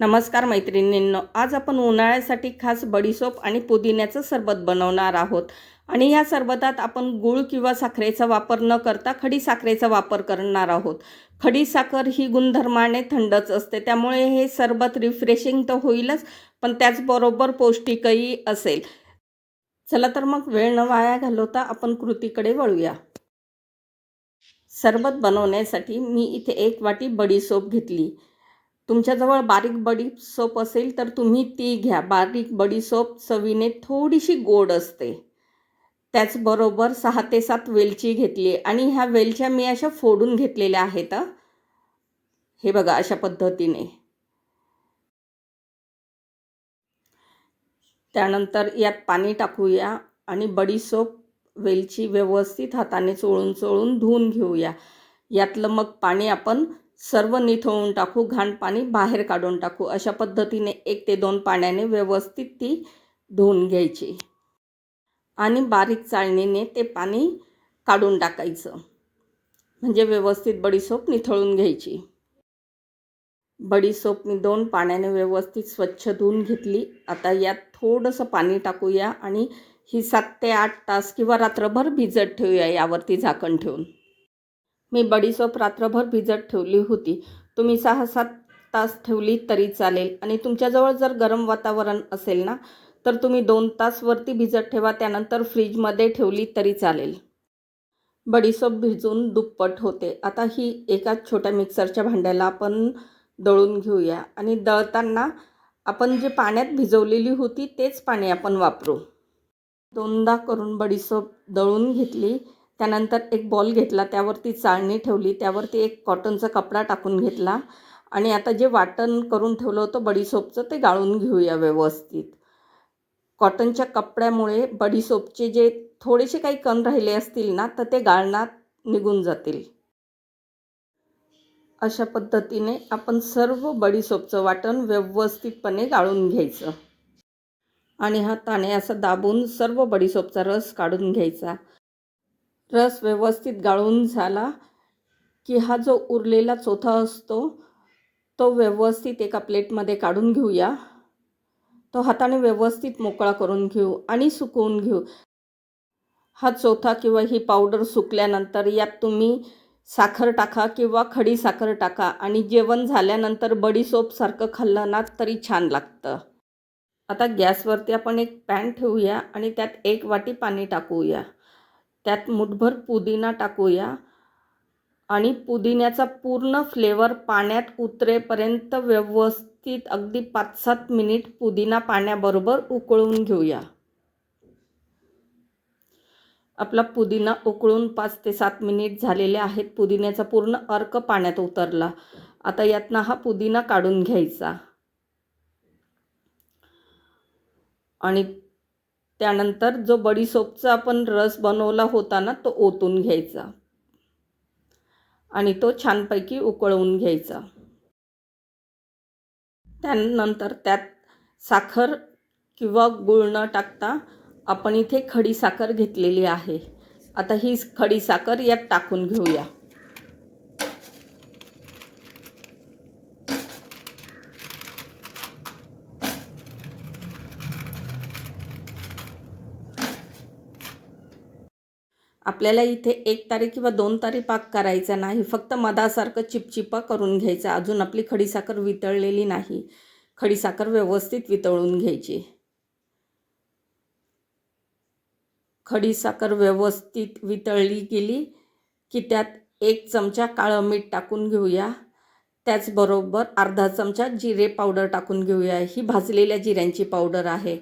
नमस्कार मैत्रिणींनो आज आपण उन्हाळ्यासाठी खास बडीसोप आणि पुदिन्याचं सरबत बनवणार आहोत. आणि या सरबतात आपण गूळ किंवा साखरेचा वापर न करता खडी साखरेचा वापर करणार आहोत. खडी साखर ही गुणधर्माने थंडच असते त्यामुळे हे सरबत रिफ्रेशिंग तर होईलच पण त्याचबरोबर पौष्टिकही असेल. चला तर मग वेळ न वाया घालवता आपण कृतीकडे वळूया. सरबत बनवण्यासाठी मी इथे एक वाटी बडीसोप घेतली. तुमच्याजवळ बारीक बडी सोप असेल तर तुम्ही ती घ्या. बारीक बडी सोप चवीने थोडीशी गोड असते. त्याचबरोबर सहा ते सात वेलची घेतली आणि ह्या वेलच्या मी अशा फोडून घेतलेल्या आहेत. हे बघा अशा पद्धतीने. त्यानंतर यात पाणी टाकूया आणि बडीसोप वेलची व्यवस्थित हाताने चोळून चोळून धुवून घेऊया. यातलं मग पाणी आपण सर्व निथळून टाकू घाण पाणी बाहेर काढून टाकू अशा पद्धतीने एक ते दोन पाण्याने व्यवस्थित ती धुवून घ्यायची. आणि बारीक चाळणीने ते पाणी काढून टाकायचं. म्हणजे व्यवस्थित बडीसोप निथळून घ्यायची. बडीसोप मी दोन पाण्याने व्यवस्थित स्वच्छ धुवून घेतली. आता यात थोडंसं पाणी टाकूया आणि ही सात ते आठ तास किंवा रात्रभर भिजत ठेवूया यावरती झाकण ठेवून. मी बडीसोप रात्रभर भिजत ठेवली होती. तुम्ही सहा सात तास ठेवली तरी चालेल. आणि तुमच्याजवळ जर गरम वातावरण असेल ना तर तुम्ही दोन तासवरती भिजत ठेवा त्यानंतर फ्रीजमध्ये ठेवली तरी चालेल. बडीसोप भिजून दुप्पट होते. आता ही एका छोट्या मिक्सरच्या भांड्याला आपण दळून घेऊया. आणि दळताना आपण जे पाण्यात भिजवलेली होती तेच पाणी आपण वापरू. दोनदा करून बडीसोप दळून घेतली. त्यानंतर एक बॉल घेतला त्यावरती चाळणी ठेवली त्यावरती एक कॉटनचा कपडा टाकून घेतला आणि आता जे वाटण करून ठेवलं होतं बडीसोपचं ते गाळून घेऊया व्यवस्थित. कॉटनच्या कपड्यामुळे बडीसोपचे जे थोडेसे काही कण राहिले असतील ना तर ते गाळण्यात निघून जातील. अशा पद्धतीने आपण सर्व बडीसोपचं वाटण व्यवस्थितपणे गाळून घ्यायचं. आणि हाताने असं दाबून सर्व बडीसोपचा रस काढून घ्यायचा. रस व्यवस्थित गाळून झाला की हा जो उरलेला चोथा असतो तो व्यवस्थित एका प्लेटमध्ये काढून घेऊया. तो हाताने व्यवस्थित मोकळा करून घेऊ आणि सुकवून घेऊ. हा चोथा किंवा ही पावडर सुकल्यानंतर यात तुम्ही साखर टाका किंवा खडी साखर टाका आणि जेवण झाल्यानंतर बडीसोपसारखं खाल्लं ना तरी छान लागतं. आता गॅसवरती आपण एक पॅन ठेवूया आणि त्यात एक वाटी पाणी टाकूया. त्यात मुठभर पुदिना टाकूया. आणि पुदिन्याचा पूर्ण फ्लेवर पाण्यात उतरेपर्यंत व्यवस्थित अगदी पाच सात मिनिट पुदिना पाण्याबरोबर उकळून घेऊया. आपला पुदिना उकळून पाच ते सात मिनिट झालेले आहेत. पुदिन्याचा पूर्ण अर्क पाण्यात उतरला. आता यातनं हा पुदिना काढून घ्यायचा. आणि त्यानंतर जो बडीसोपचा आपण रस बनवला होता ना तो ओतून घ्यायचा. आणि तो छानपैकी उकळवून घ्यायचा. त्यानंतर त्यात साखर किंवा गुळ न टाकता आपण इथे खडी साखर घेतलेली आहे. आता ही खडी साखर यात टाकून घेऊया. आपल्याला इथे एक तारी किंवा दोन तारी पाक करायचा नाही. फक्त मधासारखं चिपचिपा करून घ्यायचा. अजून आपली खडीसाखर वितळलेली नाही. खडीसाखर व्यवस्थित वितळून घ्यायची. खडीसाखर व्यवस्थित वितळली गेली की त्यात एक चमचा काळं मीठ टाकून घेऊया. त्याचबरोबर अर्धा चमचा जिरे पावडर टाकून घेऊया. ही भाजलेल्या जिऱ्यांची पावडर आहे.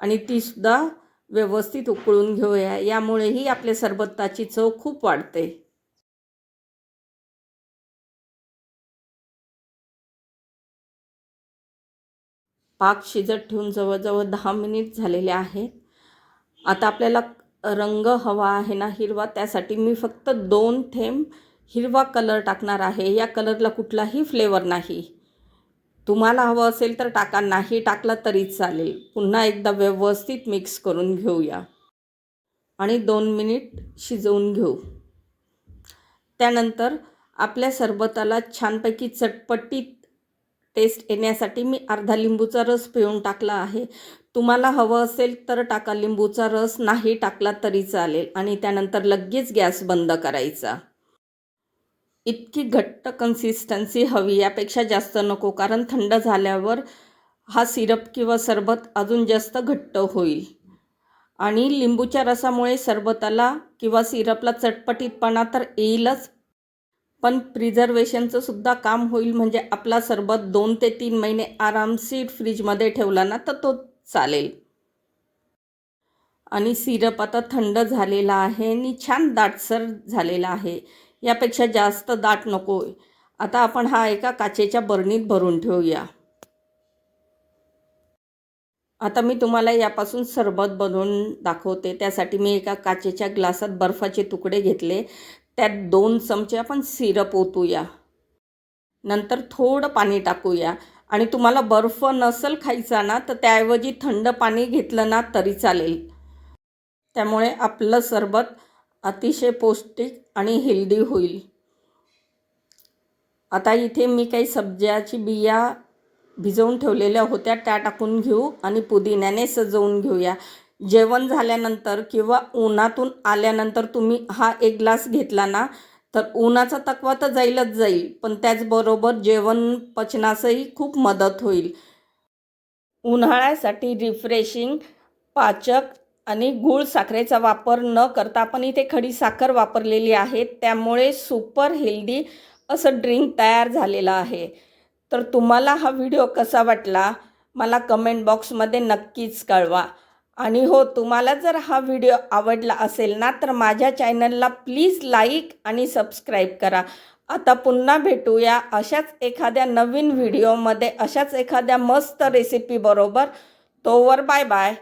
आणि तीसुद्धा व्यवस्थित उकळून घेऊया. यामुळेही आपल्या सरबताची चव खूप वाढते. पाक शिजत ठेवून जवळजवळ दहा मिनिट झालेले आहेत. आता आपल्याला रंग हवा आहे ना हिरवा त्यासाठी मी फक्त दोन थेंब हिरवा कलर टाकणार आहे. या कलरला कुठलाही फ्लेवर नाही. तुम्हाला हवं असेल तर टाका नाही टाकला तरी चालेल. पुन्हा एकदा व्यवस्थित मिक्स करून घेऊया. आणि दोन मिनिट शिजवून घेऊ. त्यानंतर आपल्या सरबताला छानपैकी चटपटीत टेस्ट येण्यासाठी मी अर्धा लिंबूचा रस पिळून टाकला आहे. तुम्हाला हवं असेल तर टाका लिंबूचा रस नाही टाकला तरी चालेल. आणि त्यानंतर लगेच गॅस बंद करायचा. इतकी घट्ट कन्सिस्टन्सी हवी यापेक्षा जास्त नको कारण थंड झाल्यावर हा सिरप किंवा सरबत अजून जास्त घट्ट होईल. आणि लिंबूच्या रसामुळे सरबताला किंवा सिरपला चटपटीतपणा तर येईलच पण प्रिझर्वेशनचं सुद्धा काम होईल म्हणजे आपला सरबत दोन ते तीन महिने आरामशीर फ्रीजमध्ये ठेवला ना तर तो चालेल. आणि सिरप आता थंड झालेला आहे आणि छान दाटसर झालेला आहे. यापेक्षा जास्त दाट नको. आता आपण हा एका काचेच्या बरणीत भरून ठेवूया. आता मी तुम्हाला यापासून सरबत बनवून दाखवते. त्यासाठी मी एका काचेच्या ग्लासात बर्फाचे तुकडे घेतले. त्यात दोन चमचे आपण सिरप ओतूया. नंतर थोडं पाणी टाकूया. आणि तुम्हाला बर्फ नसेल खायचा ना तर त्याऐवजी थंड पाणी घेतलं ना तरी चालेल. त्यामुळे आपलं सरबत अतिशय पौष्टिक आणि हेल्दी होईल. आता इथे मी काही सब्ज्याची बिया भिजवून ठेवलेल्या होत्या त्या टाकून घेऊ आणि पुदिन्याने सजवून घेऊया. जेवण झाल्यानंतर किंवा उन्हातून आल्यानंतर तुम्ही हा एक ग्लास घेतला ना तर उन्हाचा तकवा तर जाईलच जाईल पण त्याचबरोबर जेवण पचनासही खूप मदत होईल. उन्हाळ्यासाठी रिफ्रेशिंग पाचक आणि गूळ साखरेचा वापर न करता आपण इथे खडी साखर वापरलेली आहे. त्यामुळे सुपर हेल्दी असं ड्रिंक तयार झालेलं आहे. तर तुम्हाला हा व्हिडिओ कसा वाटला? मला कमेंट बॉक्समध्ये नक्कीच कळवा. आणि हो तुम्हाला जर हा व्हिडिओ आवडला असेल ना तर माझ्या चॅनलला प्लीज लाईक आणि सबस्क्राईब करा. आता पुन्हा भेटूया अशाच एखाद्या नवीन व्हिडिओमध्ये अशाच एखाद्या मस्त रेसिपीबरोबर तोवर बाय बाय.